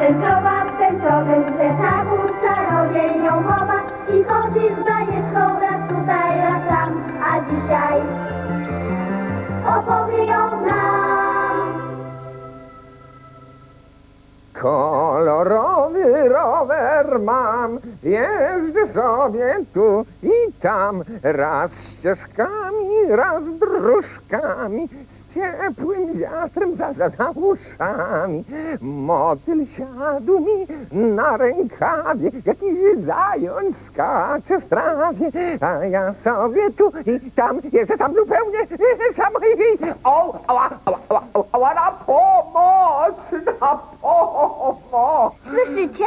Tęczowa w tęczowym plecaku czarodziej ją chowa i chodzi z bajeczką raz tutaj, raz tam, a dzisiaj opowie ją nam. Kolorowy rower mam, jeżdżę sobie tu i tam, raz ścieżkami, raz dróżkami, z ciepłym wiatrem za, za, za uszami. Motyl siadł mi na rękawie, jakiś zając skacze w trawie, a ja sobie tu i tam, jestem sam zupełnie sam. O, ała, ała, ała, ała, ała, na pomoc, na pomoc. Słyszycie?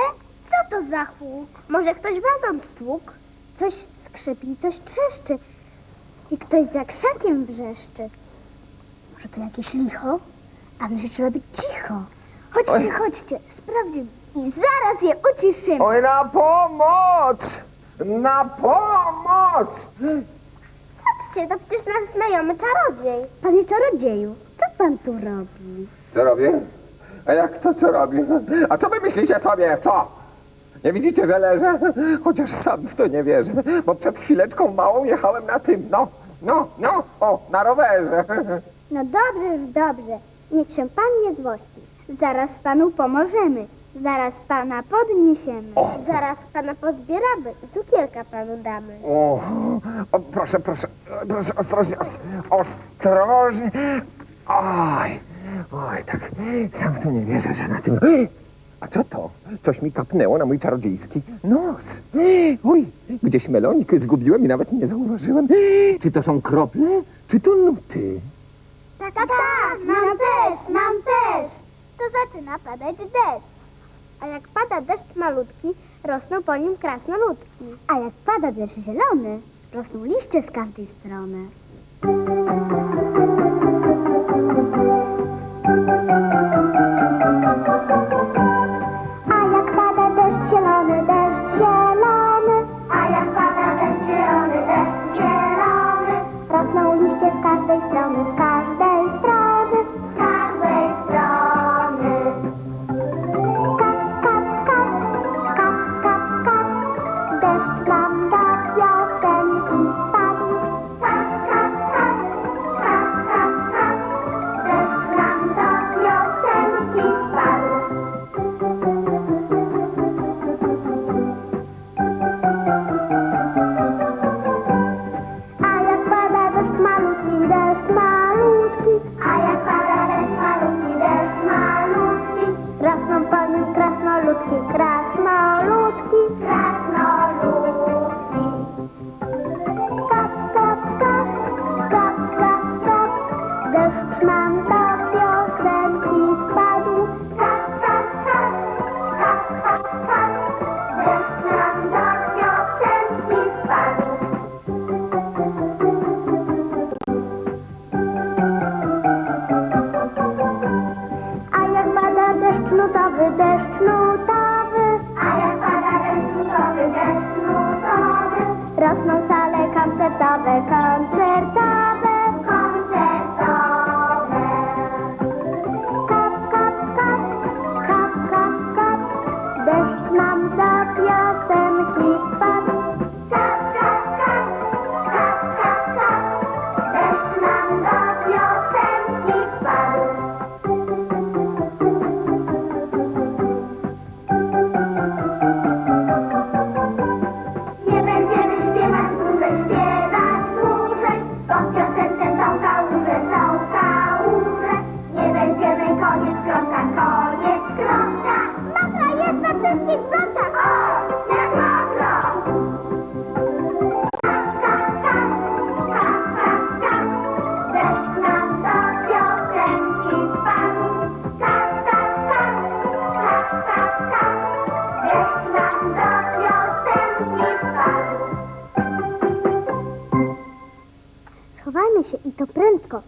Co to za huk? Może ktoś wazon stłukł? Coś skrzypi, coś trzeszczy. I ktoś za krzakiem wrzeszczy. Może to jakieś licho? A my trzeba być cicho. Chodźcie, Oj. chodźcie, sprawdzimy. I zaraz je uciszymy. Oj, na pomoc! Na pomoc! Chodźcie, to przecież nasz znajomy czarodziej. Panie czarodzieju, pan tu robi? Co robię? A jak to co robię? A co wy myślicie sobie? Co? Nie widzicie, że leżę? Chociaż sam w to nie wierzę, bo przed chwileczką małą jechałem na tym, no, no, no, o, na rowerze. No dobrze, już dobrze. Niech się pan nie złości. Zaraz panu pomożemy. Zaraz pana podniesiemy. Zaraz pana pozbieramy i cukierka panu damy. O, o proszę, proszę, proszę, ostrożnie, os, ostrożnie. Oj, oj, tak, sam w to nie wierzę, że na tym... A co to? Coś mi kapnęło na mój czarodziejski nos. Oj, gdzieś melonik zgubiłem i nawet nie zauważyłem. Czy to są krople, czy to nuty? Tak, tak, tak, nam też, nam też. To zaczyna padać deszcz. A jak pada deszcz malutki, rosną po nim krasnoludki. A jak pada deszcz zielony, rosną liście z każdej strony.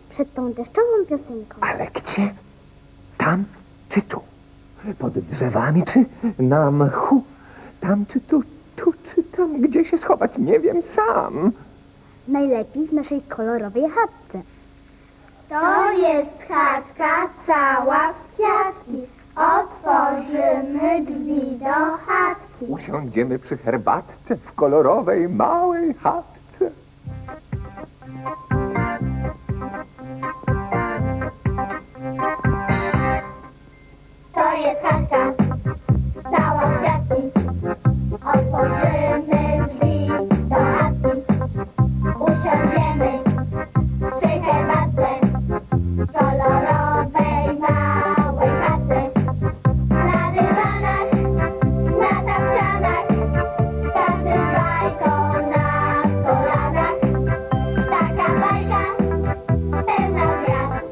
Przed tą deszczową piosenką. Ale gdzie? Tam czy tu? Pod drzewami czy na mchu? Tam czy tu, tu czy tam? Gdzie się schować? Nie wiem sam. Najlepiej w naszej kolorowej chatce. To jest chatka cała w kwiatki. Otworzymy otworzymy drzwi do chatki. Usiądziemy przy herbatce w kolorowej małej chatce. Otworzymy drzwi do chatki. Usiądziemy przy herbatce, kolorowej małej chatce. Na dywanach, na tapczanach, każdy z bajką na kolanach. Taka bajka, pełna gwiazd.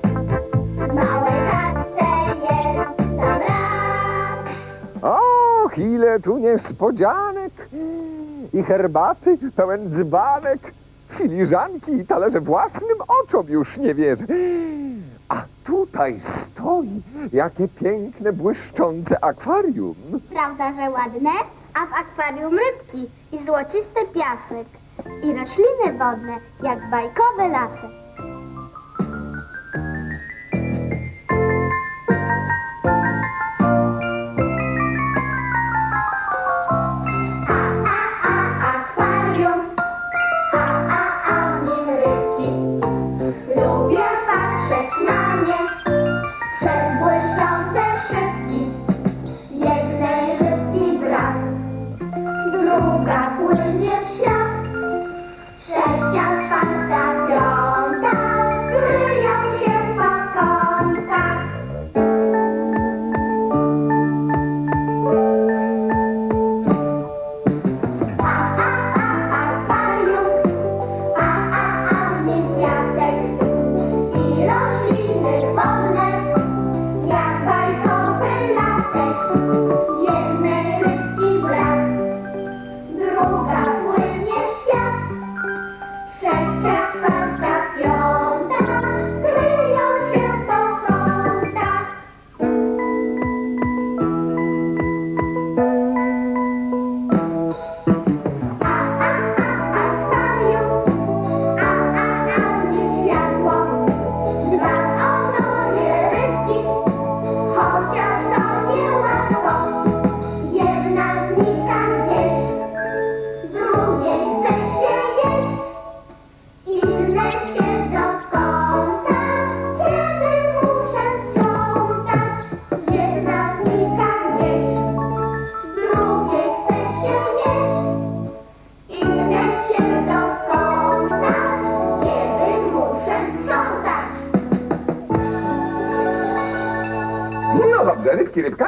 W małej chatce jest tam raz. Och, ile tu niespodzianek! I herbaty pełen dzbanek, filiżanki i talerze własnym oczom już nie wierzę. A tutaj stoi jakie piękne, błyszczące akwarium. Prawda, że ładne? A w akwarium rybki i złocisty piasek. I rośliny wodne, jak bajkowe lasy. Chociaż to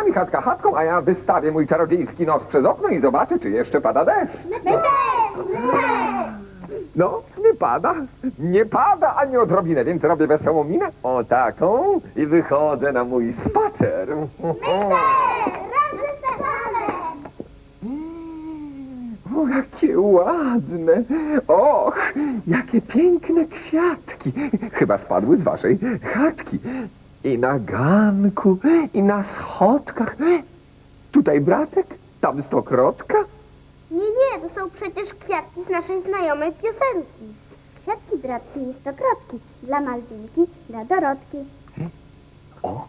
rybkami, chatka chatką, a ja wystawię mój czarodziejski nos przez okno i zobaczę, czy jeszcze pada deszcz. No, nie pada. Nie pada ani odrobinę, więc robię wesołą minę. O taką i wychodzę na mój spacer. O, jakie ładne! Och, jakie piękne kwiatki! Chyba spadły z waszej chatki. I na ganku, i na schodkach. Tutaj bratek, tam stokrotka. Nie, nie, to są przecież kwiatki z naszej znajomej piosenki. Kwiatki, bratki i stokrotki. Dla Malwinki, dla Dorotki. O,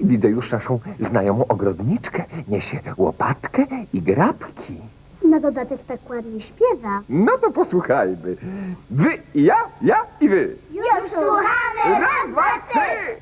widzę już naszą znajomą ogrodniczkę. Niesie łopatkę i grabki. Na dodatek tak ładnie śpiewa. No to posłuchajmy. Wy i ja, ja i wy. Już słuchamy. Raz, dwa, trzy!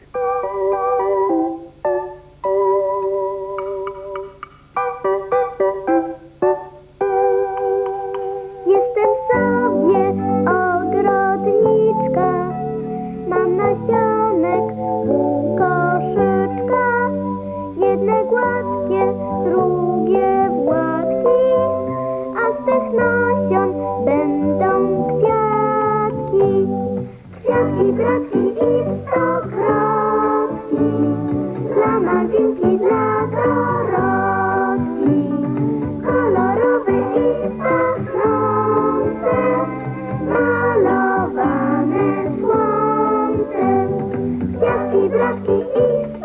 bratki i dla Malwinki, dla Dorotki, kolorowe i pachnące, malowane słońcem, i.